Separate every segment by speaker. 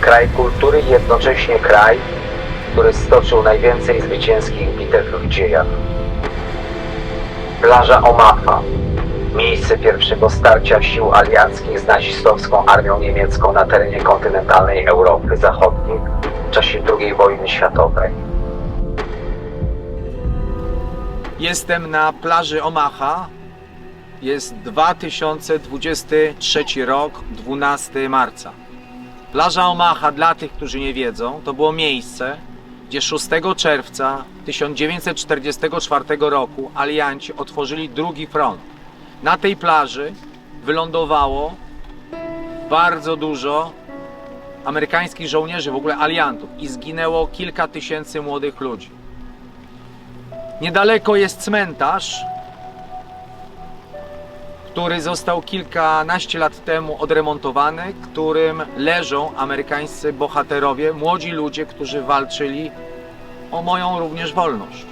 Speaker 1: kraj kultury i jednocześnie kraj, który stoczył najwięcej zwycięskich bitew w dziejach. Plaża Omaha, miejsce pierwszego starcia sił alianckich z nazistowską armią niemiecką na terenie kontynentalnej Europy Zachodniej w czasie II wojny światowej.
Speaker 2: Jestem na plaży Omaha. Jest 2023 rok, 12 marca. Plaża Omaha, dla tych, którzy nie wiedzą, to było miejsce, gdzie 6 czerwca 1944 roku alianci otworzyli drugi front. Na tej plaży wylądowało bardzo dużo amerykańskich żołnierzy, w ogóle aliantów, i zginęło kilka tysięcy młodych ludzi. Niedaleko jest cmentarz, który został kilkanaście lat temu odremontowany, którym leżą amerykańscy bohaterowie, młodzi ludzie, którzy walczyli o moją również wolność.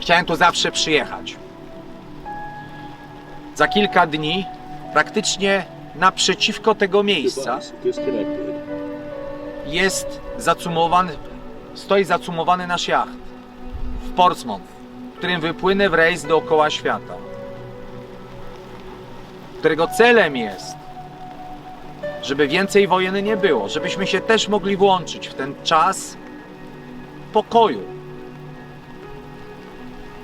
Speaker 2: Chciałem tu zawsze przyjechać. Za kilka dni, praktycznie naprzeciwko tego miejsca, jest zacumowany, stoi zacumowany nasz jacht w Portsmouth, którym wypłynę w rejs dookoła świata. Którego celem jest, żeby więcej wojen nie było, żebyśmy się też mogli włączyć w ten czas pokoju.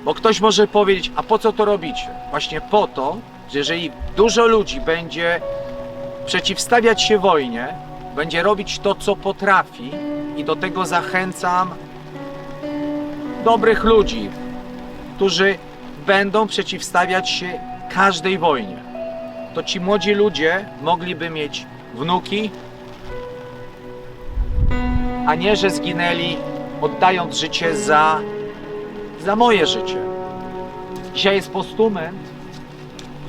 Speaker 2: Bo ktoś może powiedzieć, a po co to robicie? Właśnie po to, że jeżeli dużo ludzi będzie przeciwstawiać się wojnie, będzie robić to, co potrafi, i do tego zachęcam dobrych ludzi, którzy będą przeciwstawiać się każdej wojnie. To ci młodzi ludzie mogliby mieć wnuki, a nie, że zginęli oddając życie za, za moje życie. Dzisiaj jest postument,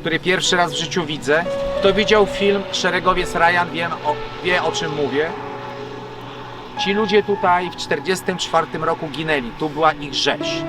Speaker 2: który pierwszy raz w życiu widzę. Kto widział film Szeregowiec Ryan, o, wie o czym mówię. Ci ludzie tutaj w 1944 roku ginęli. Tu była ich rzeź.